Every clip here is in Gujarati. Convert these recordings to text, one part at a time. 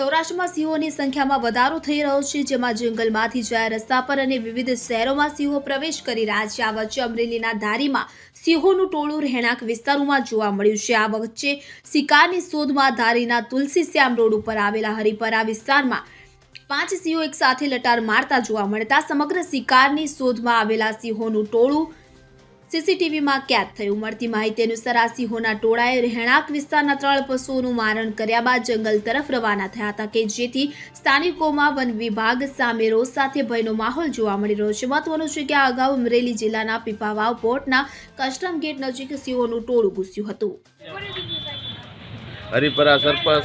સૌરાષ્ટ્રમાં સિંહોની સંખ્યામાં વધારો થઈ રહ્યો છે, જેમાં જંગલમાંથી જયા રસ્તા પર અને વિવિધ શહેરોમાં સિંહો પ્રવેશ કરી રહ્યા છે. આ વચ્ચે અમરેલીના ધારીમાં સિંહોનું ટોળું રહેણાંક વિસ્તારોમાં જોવા મળ્યું છે. આ વચ્ચે શિકારની શોધમાં ધારીના તુલસી શ્યામ રોડ ઉપર આવેલા હરિપરા વિસ્તારમાં પાંચ સિંહો એક સાથે લટાર મારતા જોવા મળતા સમગ્ર શિકારની શોધમાં આવેલા સિંહોનું ટોળું સીસીટીવીમાં કેદ થયું. મળતી માહિતી અનુસાર આ સિંહોના ટોળાએ રહેણાંક વિસ્તારના ત્રણ પશુઓનું મારણ કર્યા બાદ જંગલ તરફ રવાના થયા હતા કે જેથી સ્થાનિકોમાં વન વિભાગ સામે રોષ સાથે ભયનો માહોલ જોવા મળી રહ્યો છે. મહત્વનું છે કે આ અગાઉ અમરેલી જિલ્લાના પીપાવાવ પોર્ટના કસ્ટમ ગેટ નજીક સિંહોનું ટોળું ઘૂસ્યું હતું. હરિપરા સરપંચ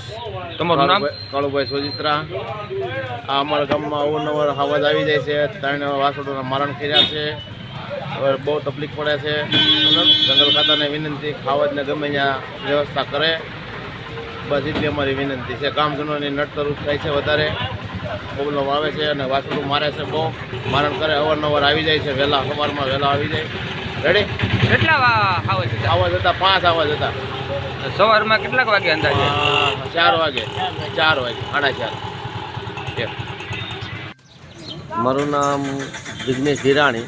તમારું નામ? કાળુભાઈ- સોજિત્રા. આ અમારા ગામમાં અવનવર હવાજ આવી જાય છે. ત્રણ વાસણોના મારણ કર્યા છે. બહુ તકલીફ પડે છે. જંગલ ખાતાને વિનંતી ખાવાજને ગમે ત્યાં વ્યવસ્થા કરે. બસ એટલી અમારી વિનંતી છે. કામગીરોની નડતરૂપ થાય છે વધારે. પ્રોબ્લેમ આવે છે અને વાસળું મારે છે બહુ. મારણ કરે અવારનવાર આવી જાય છે. વહેલા સવારમાં વહેલા આવી જાય. રેડી કેટલા વા- આવે છે આવાજ હતા પાંચ આવાજ હતા. સવારમાં કેટલાક વાગે અંદાજે? ચાર વાગે. ચાર વાગે સાડા ચાર. મારું નામ જિગ્નેશ હિરાણી.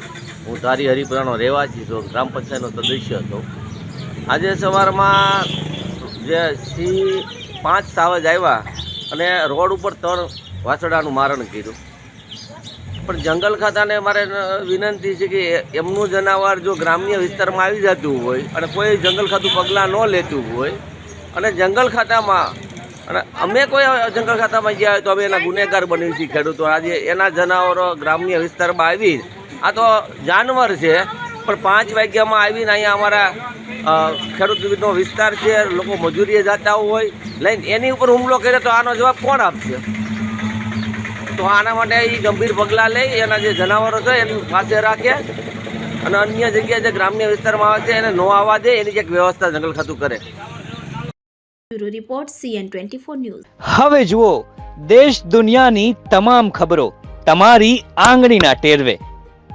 હું તારી હરિપુરાનો રહેવાસી છું, ગ્રામ પંચાયતનો સદસ્ય હતો આજે સવારમાં જે સિંહ પાંચ સાવજ આવ્યા અને રોડ ઉપર ત્રણ વાછડાનું મારણ કર્યું. પણ જંગલ ખાતાને મારે વિનંતી છે કે એમનું જનાવર જો ગ્રામ્ય વિસ્તારમાં આવી જતું હોય અને કોઈ જંગલ ખાતું પગલાં ન લેતું હોય અને જંગલ ખાતામાં અને અમે કોઈ જંગલ ખાતામાં ગયા હોય તો અમે એના ગુનેગાર બની છીએ ખેડૂતો. આજે એના જનાવરો ગ્રામ્ય વિસ્તારમાં આવી આ તો જાનવર છે પણ પાંચ વાગ્યામાં આવીને અહીંયા અમારા ખેડૂતનો વિસ્તાર છે લોકો મજૂરીએ જતા હોય લઈને એની ઉપર હુમલો કરે તો આનો જવાબ કોણ આપશે? તો આના માટે એ ગંભીર પગલાં લઈ એના જે જનાવરો છે એની પાસે રાખે અને અન્ય જગ્યાએ જે ગ્રામ્ય વિસ્તારમાં આવે છે એને ન આવવા દે એની એક વ્યવસ્થા જંગલ ખાતું કરે. Bureau report CN twenty four news. હવે જુઓ દેશ દુનિયાની તમામ ખબરો તમારી આંગળીના ટેરવે.